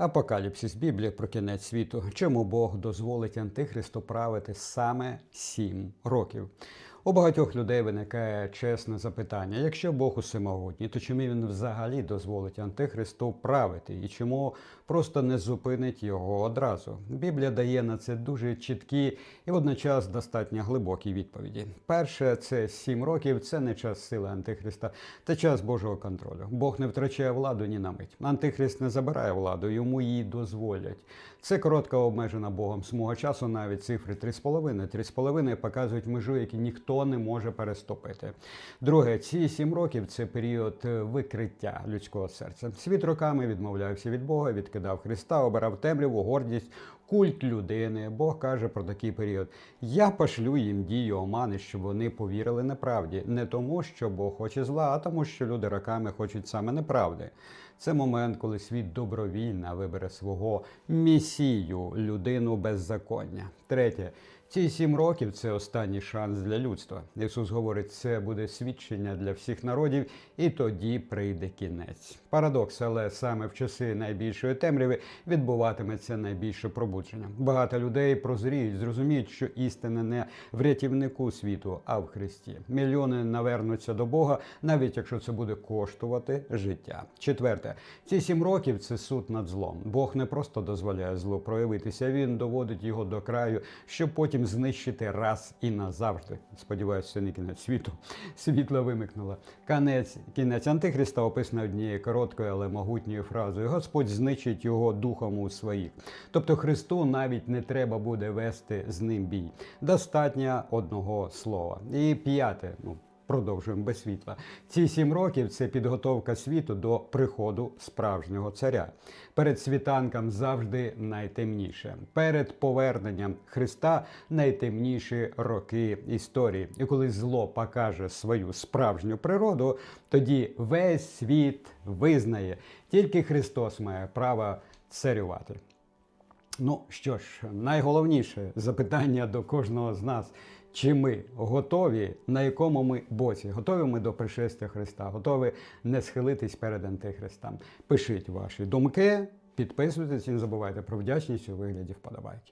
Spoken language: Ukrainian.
Апокаліпсис Біблія про кінець світу. Чому Бог дозволить Антихристу правити саме сім років? У багатьох людей виникає чесне запитання: якщо Бог усемогутній, то чому він взагалі дозволить Антихристу правити і чому просто не зупинить його одразу? Біблія дає на це дуже чіткі і водночас достатньо глибокі відповіді. Перше, це сім років, це не час сили Антихриста, це час Божого контролю. Бог не втрачає владу ні на мить. Антихрист не забирає владу, йому її дозволять. Це коротка обмежена Богом смуга часу, навіть цифри 3,5. 3,5 показують межу, яку ніхто не може переступити. Друге, ці сім років це період е, викриття людського серця. Світ роками відмовлявся від Бога, відкидав Христа, обирав темряву, гордість, культ людини. Бог каже про такий період: я пошлю їм дію омани, щоб вони повірили неправді, не тому, що Бог хоче зла, а тому, що люди роками хочуть саме неправди. Це момент, коли світ добровільно вибере свого месію, людину беззаконня. Третє. Ці сім років це останній шанс для людства. Ісус говорить, це буде свідчення для всіх народів, і тоді прийде кінець. Парадокс, але саме в часи найбільшої темряви відбуватиметься найбільше пробудження. Багато людей прозріють, зрозуміють, що істина не в рятівнику світу, а в Христі. Мільйони навернуться до Бога, навіть якщо це буде коштувати життя. Четверте, ці сім років це суд над злом. Бог не просто дозволяє злу проявитися, він доводить його до краю, щоб потім знищити раз і назавжди. Сподіваюся, не кінець світу. Світло вимикнуло. Канець кінець Антихриста описано однією короткою, але могутньою фразою. Господь знищить його духом у своїх. Тобто Христу навіть не треба буде вести з ним бій. Достатньо одного слова. І п'яте, ну. Продовжуємо без світла. Ці сім років це підготовка світу до приходу справжнього царя. Перед світанком завжди найтемніше. Перед поверненням Христа найтемніші роки історії. І коли зло покаже свою справжню природу, тоді весь світ визнає, тільки Христос має право царювати. Ну що ж, найголовніше запитання до кожного з нас. Чи ми готові, на якому ми боці? Готові ми до пришестя Христа? Готові не схилитись перед Антихристом? Пишіть ваші думки, підписуйтесь і не забувайте про вдячність у вигляді вподобайки.